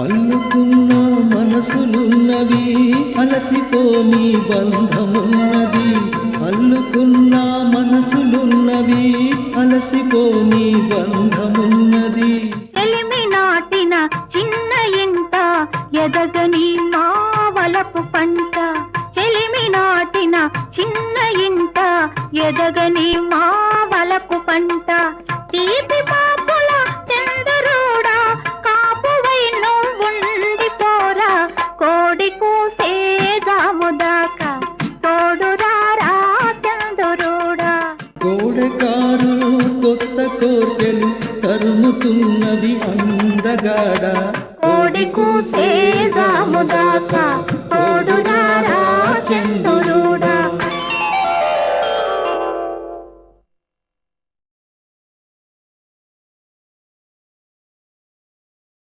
అల్లుకున్న మనసులున్నవి అలసిపోని బంధమున్నది. అల్లుకున్న మనసులున్నవి అలసిపోని బంధమున్నది. ఎలిమి నాటిన చిన్న ఇంట ఎదగని మావలపు పంట. ఎలిమి నాటిన చిన్న ఇంట ఎదగని మావలపు పంట. తీపి కోడెకారు కొత్త కోర్కెలు తరుముతున్నవి అందగాడ? కోడి కూసే జాముదాకా తోడురా